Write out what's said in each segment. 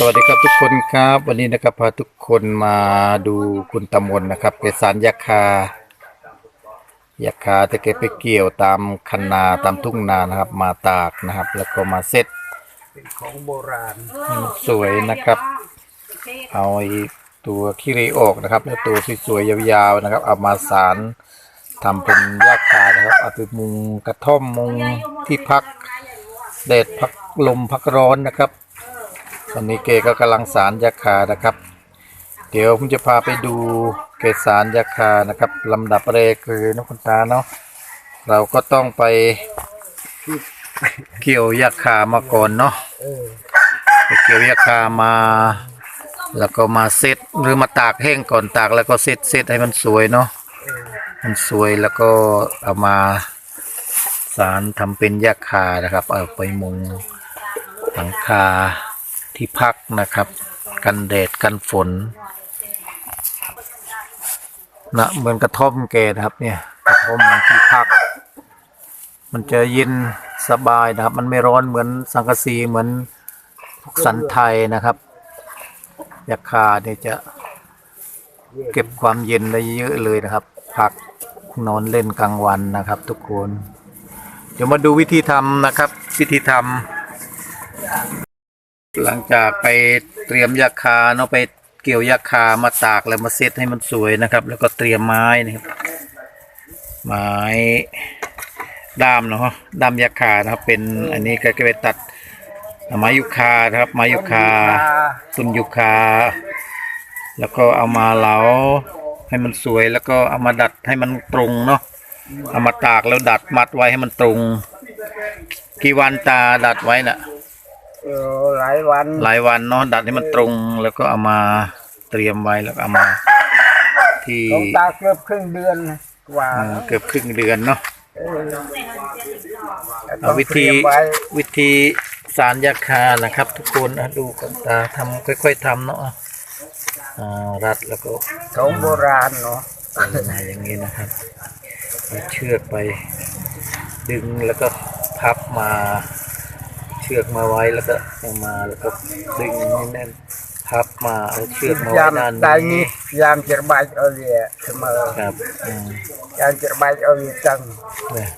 สวัสดีครับทุกคนครับ วันนี้นะครับพาทุกคนมาดูคุณตำมนนะครับเกสารยาคายาคาแต่แกไปเกี่ยวตามคันนาตามทุ่งนานะครับ มาตากนะครับ แล้วก็มาเซ็ตเป็นของโบราณให้มันสวยนะครับ เอาไอ้ตัวขี้เหรออกนะครับ แล้วตัวสวยๆยาวๆนะครับ เอามาสารทำเป็นยาคานะครับเอาไปมุงกระท่อมมุงที่พักแดดพักลมพักร้อนนะครับต อนนี้เกก็กำลังสารยาคานะครับ เดี๋ยวผมจะพาไปดูเกสารยาคานะครับลำดับแรกคือนะคุณตาเนาะเราก็ต้องไปเกี่ยวยาคามาก่อนเนาะเออไปเกี่ยวยาคามา แล้วก็มาเซตหรือมาตากแห้งก่อนตากแล้วก็เซตเซตให้มันสวยเนาะมันสวยแล้วก็เอามาสารทำเป็นยาคานะครับ เอาไปมุงหลังคา ที่พักนะครับ กันแดดกันฝนนะเหมือนกระท่อมแกนะครับ เนี่ยกระท่อมที่พัก มันจะเย็นสบายนะครับ มันไม่ร้อนเหมือนสังกะสีเหมือนพวกสันไทยนะครับยาคาเนี่ยจะเก็บความเย็นได้เยอะเลยนะครับ พักนอนเล่นกลางวันนะครับ ทุกคน เดี๋ยวมาดูวิธีทำนะครับ วิธีทำ หลังจากไปเตรียมยาคาเนาะไปเกี่ยวยาคามาตากแล้วมาเซตให้มันสวยนะครับ แล้วก็เตรียมไม้นะครับไม้ด้ามเนาะด้ามยาคานะครับ เป็นอันนี้ก็ไปตัดไม้ยูคานะครับไม้ยูคาตุนยูคา แล้วก็เอามาเหลาให้มันสวยแล้วก็เอามาดัดให้มันตรงเนาะเอามาตากแล้วดัดมัดไว้ให้มันตรง กี่วันตาดัดไว้น่ะ หลายวันหลายวันเนาะดัดให้มันตรงแล้วก็เอามาเตรียมไว้แล้วก็เอามา ที่ของตาเกือบครึ่งเดือนกว่าอ่าเกือบครึ่งเดือนเนาะเออแต่ต้เอาองวิเตรีธียมไว้วิธีสารยาคานะครับ ทุกคนอะดูกันตาทำค่อย ๆทำเนาะอ่ารัดแล้วก็ ของโบราณเนาะมาอย่างนี้นะครับเอาเชือกไปดึงแล้วก็พับมาเชือกมาไว้แล้วก็เอามาแล้วก็ดึงให้แน่นพับมาเอาเชือกมาไว้ยามด้านตายนี้นี้ยามจะระบายเอาเรียเสมอครับอืมยามจะระบายเอาเรียจังเนี่ย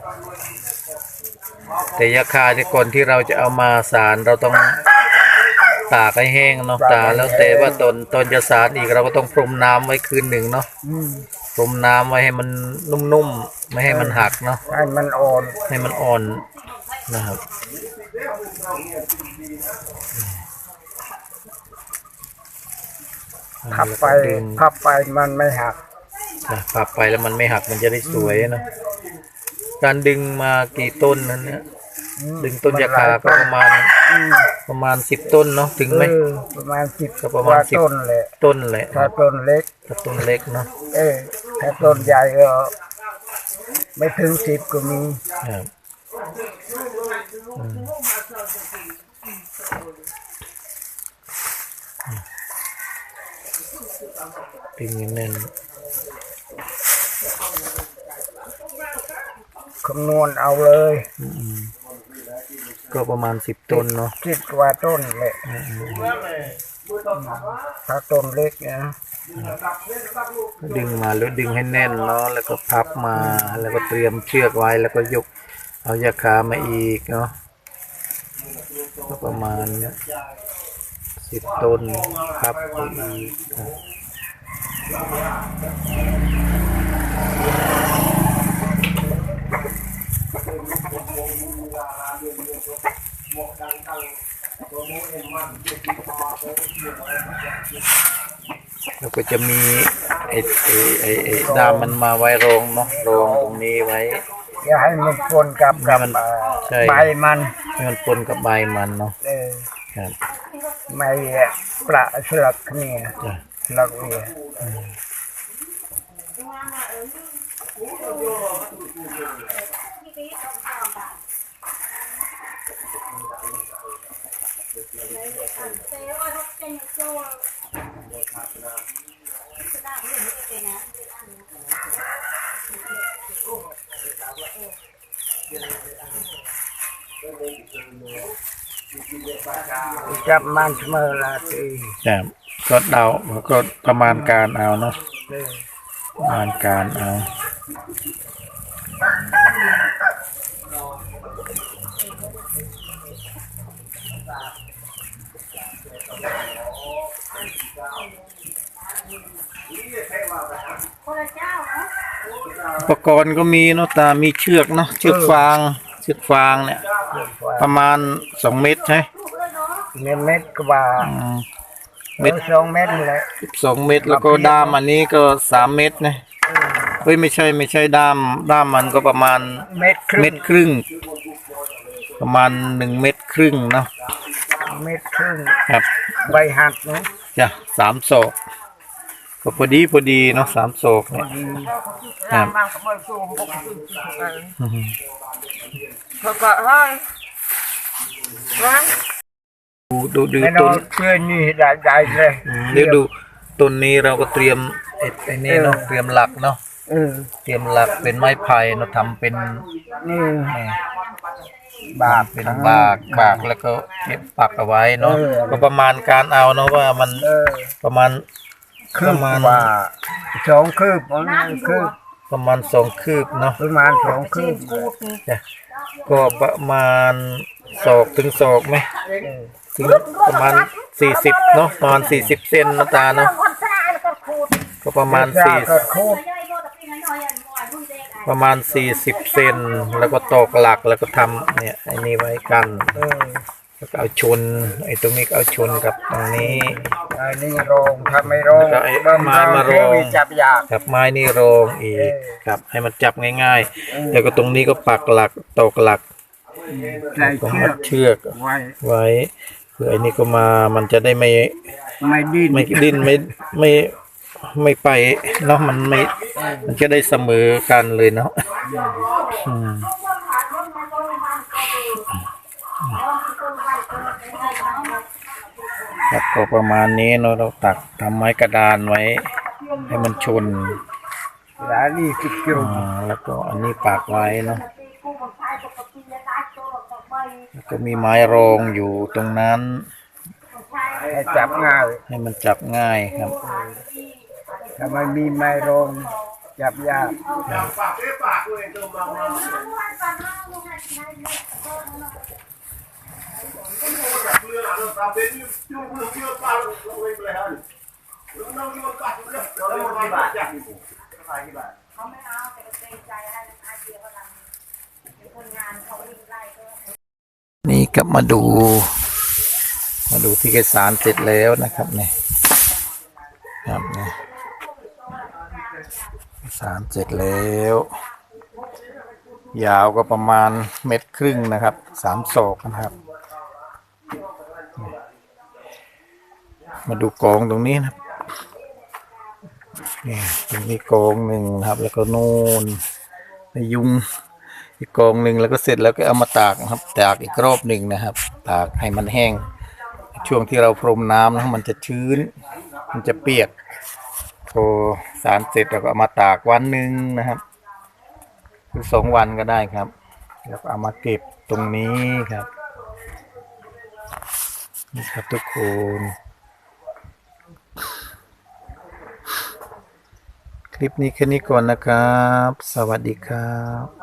แต่ยาคาที่ก่อนที่เราจะเอามาสารเราต้องตากให้แห้งเนาะตาแล้วแต่ว่าตอนตอนจะสารอีกเราก็ต้องพรมน้ำไว้คืนหนึ่งเนาะอืมพรมน้ำไว้ให้มันนุ่มๆ ไม่ให้มันหักเนาะให้มันอ่อนให้มันอ่อนนะครับ พับไปแล้วก็ดึงพับไปมันไม่หักอะพับไปแล้วมันไม่หักมันจะได้สวยเนาะการดึงมากี่ต้นนั้นเนี่ยอืมดึงต้นยาคาก็ประมาณอืมประมาณสิบต้นเนาะถึงไหม เออประมาณสิบก็ประมาณกว่สิบ ต้นเลยต้นแหละถ้าต้นเล็ก ถ้าต้นเล็กเนาะเออถ้าต้นใหญ่ก็ไม่ถึงสิบก็มี ครับอืม ดึงให้แน่นคำนวณเอาเลยก็ประมาณสิบต้นเนาะสิบกว่าต้นเลยถ้าต้นเล็กเนี่ยดึงมาแล้วดึงให้แน่นเนาะแล้วก็พับมาแล้วก็เตรียมเชือกไว้แล้วก็ยก เอายาคามาอีกเนาะก็ประมาณสิบต้นพับไปอีกครับ แล้วก็จะมีไอ้ไอ้ไอ้ไอ้ดามมันมาไว้รองเนาะรองตรงนี้ไว้ อย่าให้มันปนกับกับมันเอ่อใช่ ใบมันให้มันปนกับใบมันเนาะเออครับไม่ประสลักเนี่ยจ้ะ สลักเวียน จับมันเสมอละตีครับก็เดาแล้วก็ประมาณการเอาเนาะเออประมาณการเอาอุปกรณ์ก็มีเนาะตามีเชือกเนาะเชือกฟาง เชือกฟางเนี่ย ประมาณสองเมตรใช่เม็ดเม็ดกว่าอืมเม็ดสองเม็ดนี่แหละสองเมตรแล้วก็ด้ามอันนี้ก็สามเมตรนะเฮ้ยไม่ใช่ไม่ใช่ด้ามด้ามมันก็ประมาณเม็ดครึ่งเม็ดครึ่ง ประมาณหนึ่งเม็ดครึ่งเนาะเม็ดครึ่งครับใบหักนะจ้ะสามศอก ก็พอดีพอดีเนาะสามศอกเนี่ยครับบางขโมยซูมพวกซูมอะไรอืมเขาก็ให้ร้านดูดูดูแน่นต้อนนเพื่อนนี่ได้ได้เลยเดี๋ยวดูต้นนี้เราก็เตรียมไอ้ไอ้นี่เนาะเตรียมหลักเนาะเออเตรียมหลักเป็นไม้ไผ่เนาะทำเป็นนี่นี่บาทเป็นบากบากแล้วก็เก็บปักเอาไว้เนาะเออก็ประมาณการเอาเนาะว่ามันเออประมาณ คืปบระมาณกว่าสองคืบประมาณคืบประมาณสองคืบเนาะประมาณสองคืบจ้ะก็ประมาณศอกถึงศอกไหมเออถึงประมาณสี่สิบเนาะประมาณสี่สิบเซนนะตาเนาะคนสร้างแล้วก็ขูดก็ประมาณจ้าสี่ ก็คูดประมาณสี่สิบเซน แล้วก็ตอกหลัก แล้วก็ทำเนี่ยไอ้นี่ไว้กัน เออแล้วก็เอาชน ไอ้ตรงนี้ก็เอาชนกับตรงนี้ ไอ้นี่โรงทำไม่โรงแล้วก็ไอ้เบิ่มไม้มาโรงเทวีจับยากกับไม้นี่โรงอีกครับให้มันจับง่ายๆแล้วก็ตรงนี้ก็ปักหลักตอกหลักใส่ก็เชืมัอดกเชือกไว้ไว้เพื่อไอ้นี่ก็มามันจะได้ไม่ไม่ดิ้นไม่ดิ้นไม่ไม่ไม่ไปเนาะมันไม่ มันจะได้เสมอกันเลยเนาะอืม ครับก็ประมาณนี้เนาะเราตักทำไม้กระดานไว้ ให้มันชนหลายนี่สิบกิโลอ่าแล้วก็อันนี้ปักไว้เนาะแล้วก็มีไม้รองอยู่ตรงนั้น ให้จับง่ายให้มันจับง่ายครับถ้าไม่มีไม้โรงจับยาก นี่กลับมาดู มาดูที่เกสารเสร็จแล้วนะครับเนี่ยครับเนี่ยเอกสารเสร็จแล้ว ยาวก็ประมาณเม็ดครึ่งนะครับสามศอกนะครับ มาดูกองตรงนี้นะครับเนี่ยตรงนี้กองหนึ่งนะครับ แล้วก็นู่นในยุงอีกกองหนึ่งแล้วก็เสร็จแล้วก็เอามาตากนะครับ ตากอีกรอบหนึ่งนะครับ ตากให้มันแห้ง ช่วงที่เราพรมน้ำนะมันจะชื้น มันจะเปียกพอสารเสร็จเราก็เอามาตากวันหนึ่งนะครับหรือสองวันก็ได้ครับ แล้วก็เอามาเก็บตรงนี้ครับนี่ครับทุกคน ลิปนี้แค่นี้ก่อนนะครับ สวัสดีครับ